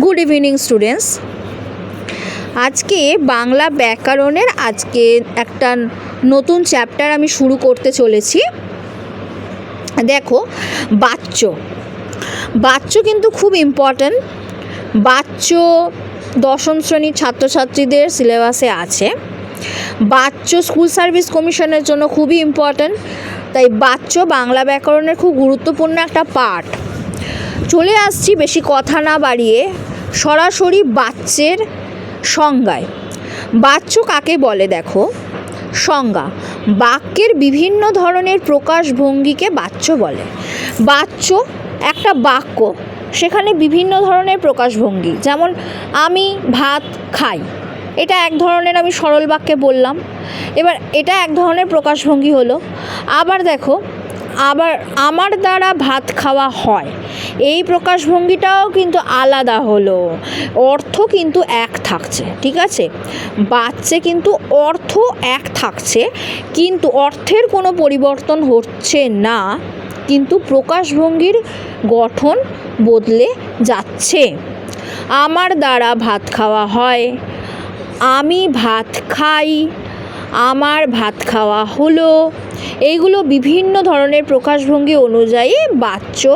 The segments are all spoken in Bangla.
গুড ইভিনিং স্টুডেন্টস আজকে বাংলা ব্যাকরণের আজকে একটা নতুন চ্যাপ্টার আমি শুরু করতে চলেছি। দেখো বাচ্চ বাচ্চ কিন্তু খুব ইম্পর্ট্যান্ট বাচ্চ দশম শ্রেণির ছাত্রছাত্রীদের সিলেবাসে আছে। বাচ্চ স্কুল সার্ভিস কমিশনের জন্য খুবই ইম্পর্ট্যান্ট তাই বাচ্চ বাংলা ব্যাকরণের খুব গুরুত্বপূর্ণ একটা পার্ট চলে আসছি বেশি কথা না বাড়িয়ে সরাসরি বাচ্চের সংজ্ঞায়। বাচ্চ কাকে বলে দেখো? সংজ্ঞা, বাক্যের বিভিন্ন ধরনের প্রকাশভঙ্গিকে বাচ্চ বলে। বাচ্চ একটা বাক্য, সেখানে বিভিন্ন ধরনের প্রকাশভঙ্গি, যেমন আমি ভাত খাই। এটা এক ধরনের আমি সরল বাক্যে বললাম। এবার এটা এক ধরনের প্রকাশভঙ্গি হলো। আবার দেখো আবার আমার দ্বারা ভাত খাওয়া হয়। এই প্রকাশভঙ্গিটাও কিন্তু আলাদা হলো। অর্থ কিন্তু এক থাকছে, ঠিক আছে? বাচ্চে কিন্তু অর্থ এক থাকছে, কিন্তু অর্থের কোনো পরিবর্তন হচ্ছে না, কিন্তু প্রকাশভঙ্গির গঠন বদলে যাচ্ছে। আমার দ্বারা ভাত খাওয়া হয়, আমি ভাত খাই, আমার ভাত খাওয়া হলো এইগুলো বিভিন্ন ধরনের প্রকাশভঙ্গি অনুযায়ী বাচ্চ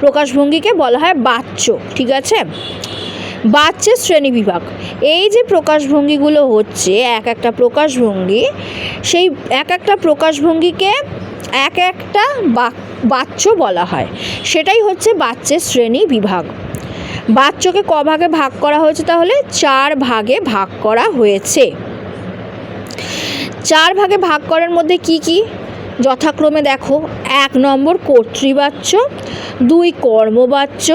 প্রকাশভঙ্গিকে বলা হয় বাচ্চ ঠিক আছে? বাচ্চের শ্রেণি বিভাগ। এই যে প্রকাশভঙ্গিগুলো হচ্ছে, এক একটা প্রকাশভঙ্গি, সেই এক একটা প্রকাশভঙ্গিকে এক একটা বাচ্চ বলা হয়। সেটাই হচ্ছে বাচ্চের শ্রেণি বিভাগ। বাচ্চকে ক ভাগে ভাগ করা হয়েছে তাহলে? চার ভাগে ভাগ করা হয়েছে। চার ভাগে ভাগ করার মধ্যে কি কি? যথাক্রমে দেখো, এক নম্বর কর্তৃবাচ্য, দুই কর্মবাচ্য,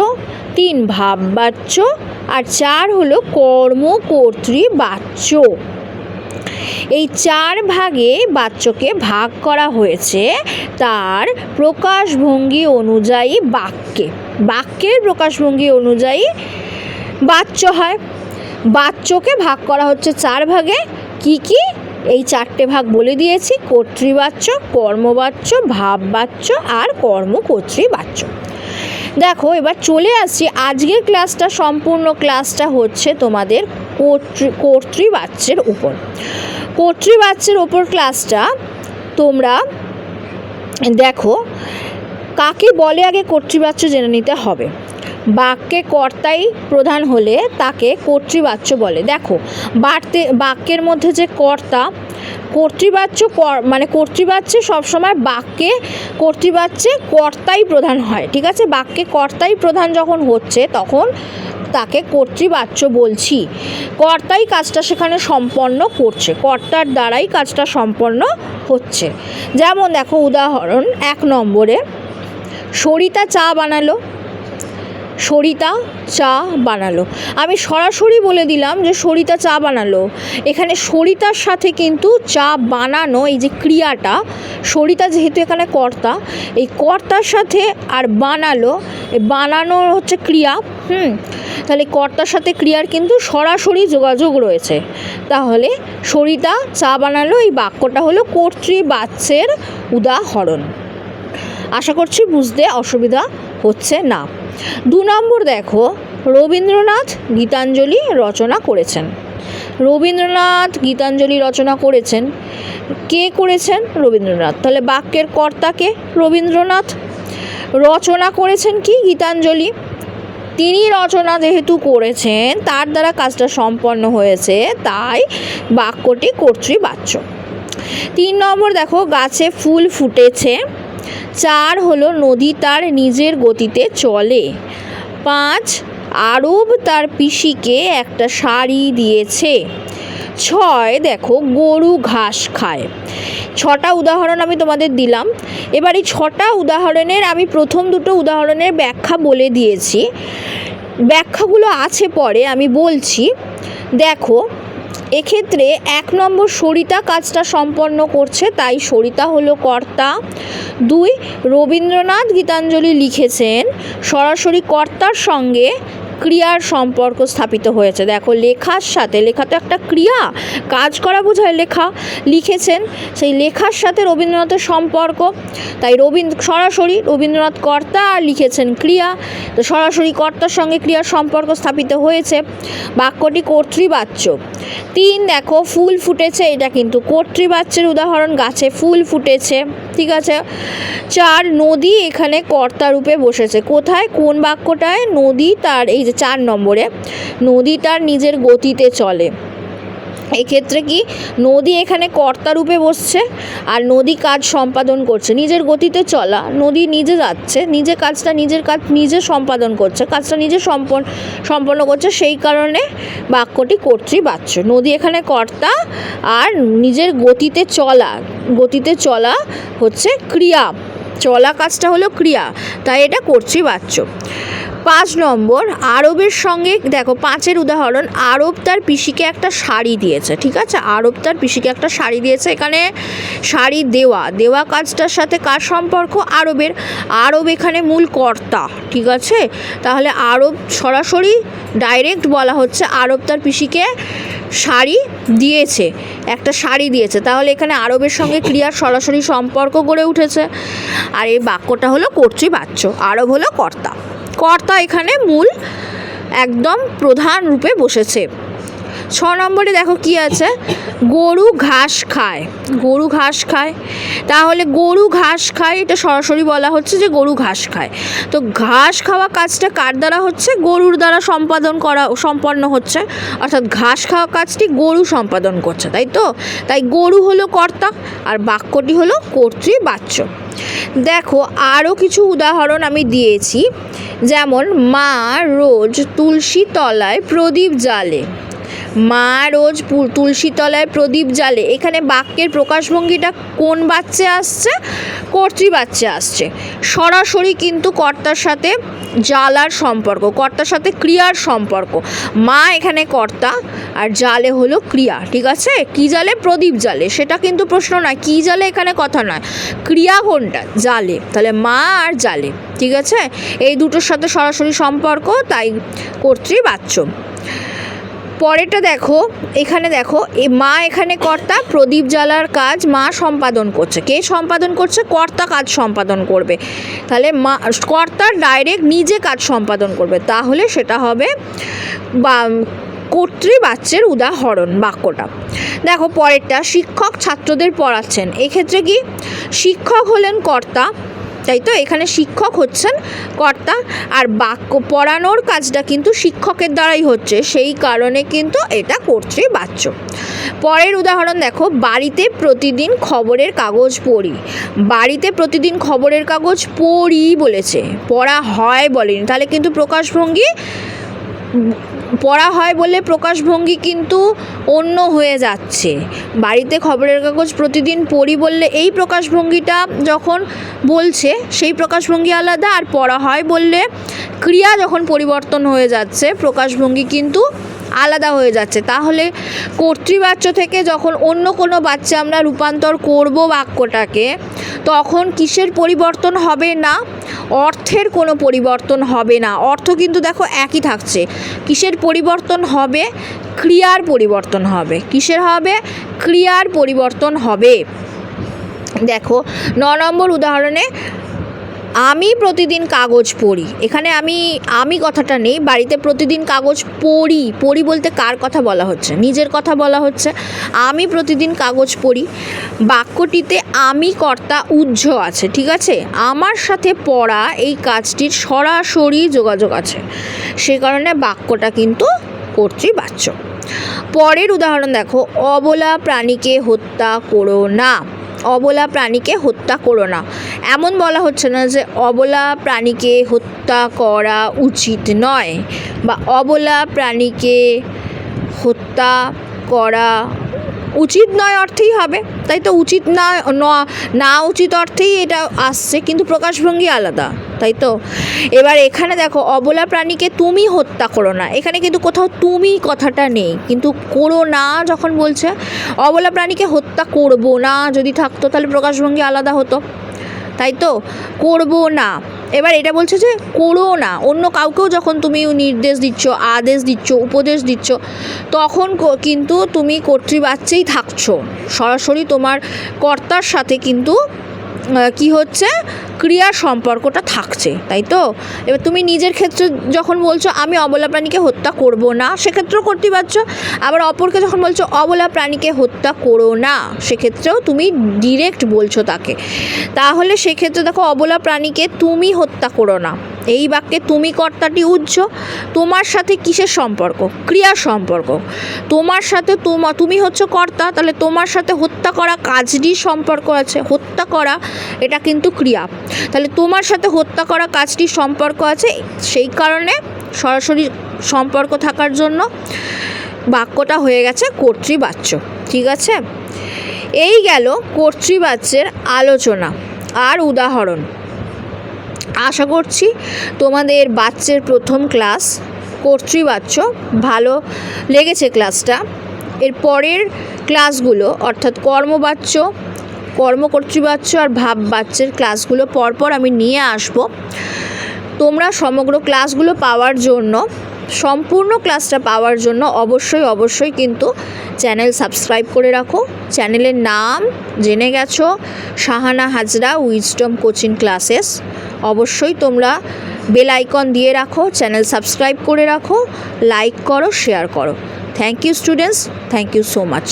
তিন ভাববাচ্য, আর চার হলো কর্ম কর্তৃবাচ্য এই চার ভাগে বাচ্চকে ভাগ করা হয়েছে তার প্রকাশভঙ্গি অনুযায়ী বাক্যে। বাক্যের প্রকাশভঙ্গি অনুযায়ী বাচ্চ হয়। বাচ্চকে ভাগ করা হচ্ছে চার ভাগে। কি কি? এই চারটে ভাগ বলে দিয়েছি, কর্তৃবাচ্য, কর্মবাচ্য, ভাববাচ্য আর কর্মকর্তৃবাচ্য। দেখো, এবার চলে আসছি, আজকের ক্লাসটা, সম্পূর্ণ ক্লাসটা হচ্ছে তোমাদের কর্তৃ, কর্তৃবাচ্যের উপর। কর্তৃবাচ্যের ওপর ক্লাসটা তোমরা দেখো, কাকে বলে আগে কর্তৃবাচ্য জেনে নিতে হবে? বাক্যে কর্তাই প্রধান হলে তাকে কর্তৃবাচ্য বলে। দেখো, বাড়তে, বাক্যের মধ্যে যে কর্তা, কর্তৃবাচ্য কর- মানে কর্তৃবাচ্যে সবসময় বাক্যে কর্তৃবাচ্যে কর্তাই প্রধান হয়, ঠিক আছে? বাক্যে কর্তাই প্রধান যখন হচ্ছে, তখন তাকে কর্তৃবাচ্য বলছি। কর্তাই কাজটা সেখানে সম্পন্ন করছে, কর্তার দ্বারাই কাজটা সম্পন্ন হচ্ছে। যেমন দেখো, উদাহরণ এক নম্বরে, সরিতা চা বানালো। সরিতা চা বানালো। আমি সরাসরি বলে দিলাম যে সরিতা চা বানালো। এখানে সরিতার সাথে কিন্তু চা বানানো, এই যে ক্রিয়াটা, সরিতা যেহেতু এখানে কর্তা, এই কর্তার সাথে আর বানালো বানানো হচ্ছে ক্রিয়া, হুম? তাহলে কর্তার সাথে ক্রিয়ার কিন্তু সরাসরি যোগাযোগ রয়েছে। তাহলে সরিতা চা বানালো, এই বাক্যটা হলো কর্তৃবাচ্যের উদাহরণ। আশা করছি বুঝতে অসুবিধা হচ্ছে না। দু নম্বর দেখো, রবীন্দ্রনাথ গীতাঞ্জলি রচনা করেছেন। রবীন্দ্রনাথ গীতাঞ্জলি রচনা করেছেন। কে করেছেন? রবীন্দ্রনাথ। তাহলে বাক্যের কর্তাকে রবীন্দ্রনাথ। রচনা করেছেন কি? গীতাঞ্জলি। তিনি রচনা যেহেতু করেছেন, তার দ্বারা কাজটা সম্পন্ন হয়েছে, তাই বাক্যটি কর্তৃবাচ্য। তিন নম্বর দেখো, গাছে ফুল ফুটেছে। চার হলো নদী তার নিজের গতিতে চলে। পাঁচ, আরব তার পিসিকে একটা শাড়ি দিয়েছে। ছয়, দেখো, গরু ঘাস খায়। ছটা উদাহরণ আমি তোমাদের দিলাম। এবার এই ছটা উদাহরণের আমি প্রথম দুটো উদাহরণের ব্যাখ্যা বলে দিয়েছি। ব্যাখ্যাগুলো আছে পরে, আমি বলছি। দেখো এক্ষেত্রে এক নম্বর সরিতা কাজটা সম্পন্ন করছে, তাই সরিতা হলো কর্তা। দুই, রবীন্দ্রনাথ গীতাঞ্জলি লিখেছেন, সরাসরি কর্তার সঙ্গে ক্রিয়ার সম্পর্ক স্থাপিত হয়েছে। দেখো, লেখার সাথে, লেখা তো একটা ক্রিয়া। কাজ করা বোঝায় লেখা। লিখেছেন, সেই লেখার সাথে রবীন্দ্রনাথের সম্পর্ক। তাই রবীন্দ্র সরাসরি রবীন্দ্রনাথ কর্তা আর লিখেছেন ক্রিয়া। তো সরাসরি কর্তার সঙ্গে ক্রিয়ার সম্পর্ক স্থাপিত হয়েছে। বাক্যটি কর্তৃবাচ্য। তিন, দেখো, ফুল ফুটেছে। এটা কিন্তু কর্তৃবাচ্যের উদাহরণ। গাছে ফুল ফুটেছে, ঠিক আছে? চার, নদী এখানে কর্তারূপে বসেছে। কোথায়? কোন বাক্যটায়? নদী তার এই যে চার নম্বরে নদী তার নিজের গতিতে চলে। এক্ষেত্রে কি, নদী এখানে কর্তা রূপে বসছে আর নদী কাজ সম্পাদন করছে। নিজের গতিতে চলা, নদী নিজে যাচ্ছে, নিজে কাজটা নিজের কাজ নিজে সম্পাদন করছে, কাজটা নিজে সম্পন্ন সম্পন্ন করছে, সেই কারণে বাক্যটি কর্তৃবাচ্য। নদী এখানে কর্তা আর নিজের গতিতে চলা গতিতে চলা হচ্ছে ক্রিয়া। চলা কাজটা হলো ক্রিয়া, তাই এটা কর্তৃবাচ্য। পাঁচ নম্বর, আরবের সঙ্গে, দেখো পাঁচের উদাহরণ, আরব তার পিসিকে একটা শাড়ি দিয়েছে, ঠিক আছে? আরব তার পিসিকে একটা শাড়ি দিয়েছে, এখানে শাড়ি দেওয়া। দেওয়া কাজটার সাথে কার সম্পর্ক? আরবের। আরব এখানে মূল কর্তা, ঠিক আছে? তাহলে আরব সরাসরি ডাইরেক্ট বলা হচ্ছে আরব তার পিসিকে শাড়ি দিয়েছে, একটা শাড়ি দিয়েছে। তাহলে এখানে আরবের সঙ্গে ক্রিয়ার সরাসরি সম্পর্ক গড়ে উঠেছে। আর এই বাক্যটা হলো কর্তৃবাচ্য, আরব হলো কর্তা। কর্তা এখানে মূল একদম প্রধান রূপে বসেছে। ছ নম্বরে দেখো কি আছে? গরু ঘাস খায়। গরু ঘাস খায়। তাহলে গরু ঘাস খায়, এটা সরাসরি বলা হচ্ছে যে গরু ঘাস খায়। তো ঘাস খাওয়া কাজটা কার দ্বারা হচ্ছে? গরুর দ্বারা সম্পাদন করা, সম্পন্ন হচ্ছে। অর্থাৎ ঘাস খাওয়া কাজটি গরু সম্পাদন করছে, তাই তো? তাই গরু হলো কর্তা, আর বাক্যটি হলো কর্তৃবাচ্য। দেখো আরও কিছু উদাহরণ আমি দিয়েছি। যেমন, মা রোজ তুলসী তলায় প্রদীপ জ্বালে। মা রোজ তুলসী তলায় প্রদীপ জ্বালে। এখানে বাক্যের প্রকাশভঙ্গিটা কোন বাচ্চে আসছে? কর্তৃবাচ্যে আসছে। সরাসরি কিন্তু কর্তার সাথে জ্বালার সম্পর্ক, কর্তার সাথে ক্রিয়ার সম্পর্ক। মা এখানে কর্তা, আর জালে হলো ক্রিয়া, ঠিক আছে? কি জালে প্রদীপ জালে সেটা কিন্তু প্রশ্ন নয়, কি জালে এখানে কথা নয়। ক্রিয়া কোনটা? জালে তাহলে মা আর জালে ঠিক আছে? এই দুটোর সাথে সরাসরি সম্পর্ক, তাই কর্তৃবাচ্য পরেরটা দেখো, এখানে দেখো মা এখানে কর্তা, প্রদীপ জ্বালার কাজ মা সম্পাদন করছে। কে সম্পাদন করছে? কর্তা কাজ সম্পাদন করবে। তাহলে মা কর্তার ডাইরেক্ট নিজে কাজ সম্পাদন করবে। তাহলে সেটা হবে, বা, কর্তৃবাচ্যের উদাহরণ বাক্যটা। দেখো, পরেরটা, শিক্ষক ছাত্রদের পড়াচ্ছেন। এক্ষেত্রে কি? শিক্ষক হলেন কর্তা তাই তো এখানে শিক্ষক হচ্ছেন কর্তা, আর বাক্য পড়ানোর কাজটা কিন্তু শিক্ষকের দ্বারাই হচ্ছে। সেই কারণে কিন্তু এটা করছে কর্তৃবাচ্য। পরের উদাহরণ দেখো, বাড়িতে প্রতিদিন খবরের কাগজ পড়ি। বাড়িতে প্রতিদিন খবরের কাগজ পড়ি বলেছে। পড়া হয় বলেনি। তাহলে কিন্তু প্রকাশভঙ্গি পড়া হয় বলে প্রকাশভঙ্গি কিন্তু অন্য হয়ে যাচ্ছে। বাড়িতে খবরের কাগজ প্রতিদিন পড়ি বললে এই প্রকাশভঙ্গিটা যখন বলছে, সেই প্রকাশভঙ্গি আলাদা, আর পড়া হয় বললে ক্রিয়া যখন পরিবর্তন হয়ে যাচ্ছে, প্রকাশভঙ্গি কিন্তু আলাদা হয়ে যাচ্ছে। তাহলে কর্তৃবাচ্য থেকে যখন অন্য কোনো বাচ্চা আমরা রূপান্তর করব বাক্যটাকে, তখন কিসের পরিবর্তন হবে না? অর্থের কোনো পরিবর্তন হবে না। অর্থ কিন্তু দেখো একই থাকছে। কিসের পরিবর্তন হবে? ক্রিয়ার পরিবর্তন হবে। কিসের হবে? ক্রিয়ার পরিবর্তন হবে। দেখো, ন নম্বর উদাহরণে আমি প্রতিদিন কাগজ পড়ি। এখানে আমি আমি কথাটা নেই, বাড়িতে প্রতিদিন কাগজ পড়ি। পড়ি বলতে কার কথা বলা হচ্ছে? নিজের কথা বলা হচ্ছে। আমি প্রতিদিন কাগজ পড়ি। বাক্যটিতে আমি কর্তা উজ্জ্ব আছে, ঠিক আছে? আমার সাথে পড়া এই কাজটির সরাসরি যোগাযোগ আছে। সে কারণে বাক্যটা কিন্তু কর্তৃবাচ্য। পরের উদাহরণ দেখো, অবলা প্রাণীকে হত্যা করো না। অবলা প্রাণীকে হত্যা করো না। এমন বলা হচ্ছে না যে অবলা প্রাণীকে হত্যা করা উচিত নয় বা অবলা প্রাণীকে হত্যা করা উচিত নয় অর্থেই হবে। তাই তো উচিত না, ন- উচিত অর্থেই এটা আসছে, কিন্তু প্রকাশভঙ্গি আলাদা। তাই তো? এবার এখানে দেখো, অবলা প্রাণীকে তুমি হত্যা করো না। এখানে কিন্তু কোথাও তুমি কথাটা নেই। কিন্তু করো না যখন বলছে, অবলা প্রাণীকে হত্যা করব না। যদি থাকতো তাহলে প্রকাশভঙ্গি আলাদা হতো। তাই তো? করব না। এবার এটা বলছে যে, করো না। অন্য কাউকেও যখন তুমি নির্দেশ দিচ্ছ, আদেশ দিচ্ছ, উপদেশ দিচ্ছ, তখন কিন্তু তুমি কর্তৃবাচ্যেই থাকছো। সরাসরি তোমার কর্তার সাথে কিন্তু কি হচ্ছে? ক্রিয়া সম্পর্কটা থাকছে, তাই তো? এবার তুমি নিজের ক্ষেত্রে যখন বলছো, আমি অবলা প্রাণীকে হত্যা করব না, সেক্ষেত্রেও করতে পারছ। আবার অপরকে যখন বলছো, অবলা প্রাণীকে হত্যা করো না, সেক্ষেত্রেও তুমি ডিরেক্ট বলছো তাকে। তাহলে সেক্ষেত্রে দেখো, অবলা প্রাণীকে তুমি হত্যা করো না। এই বাক্যে তুমি কর্তাটি উজ্জ তোমার সাথে কিসের সম্পর্ক? ক্রিয়ার সম্পর্ক। তোমার সাথে তোমা, তুমি হচ্ছে কর্তা, তাহলে তোমার সাথে হত্যা করা কাজটির সম্পর্ক আছে। হত্যা করা, এটা কিন্তু ক্রিয়া। তাহলে তোমার সাথে হত্যা করা কাজটির সম্পর্ক আছে, সেই কারণে সরাসরি সম্পর্ক থাকার জন্য বাক্যটা হয়ে গেছে কর্তৃবাচ্য, ঠিক আছে? এই গেল কর্তৃবাচ্যের আলোচনা আর উদাহরণ। আশা করছি তোমাদের বাচ্চের প্রথম ক্লাস কর্তৃবাচ্য ভালো লেগেছে ক্লাসটা। এর পরের ক্লাসগুলো, অর্থাৎ কর্মবাচ্য কর্মকর্তৃবাচ্য আর ভাববাচ্যের ক্লাসগুলো পরপর আমি নিয়ে আসব। তোমরা সমগ্র ক্লাসগুলো পাওয়ার জন্য, সম্পূর্ণ ক্লাসটা পাওয়ার জন্য অবশ্যই অবশ্যই কিন্তু চ্যানেল সাবস্ক্রাইব করে রাখো। চ্যানেলের নাম জেনে গেছো, Shahana Hazra wisdom coaching classes অবশ্যই তোমরা বেল আইকন দিয়ে রাখো চ্যানেল সাবস্ক্রাইব করে রাখো লাইক করো শেয়ার করো। Thank you students thank you so much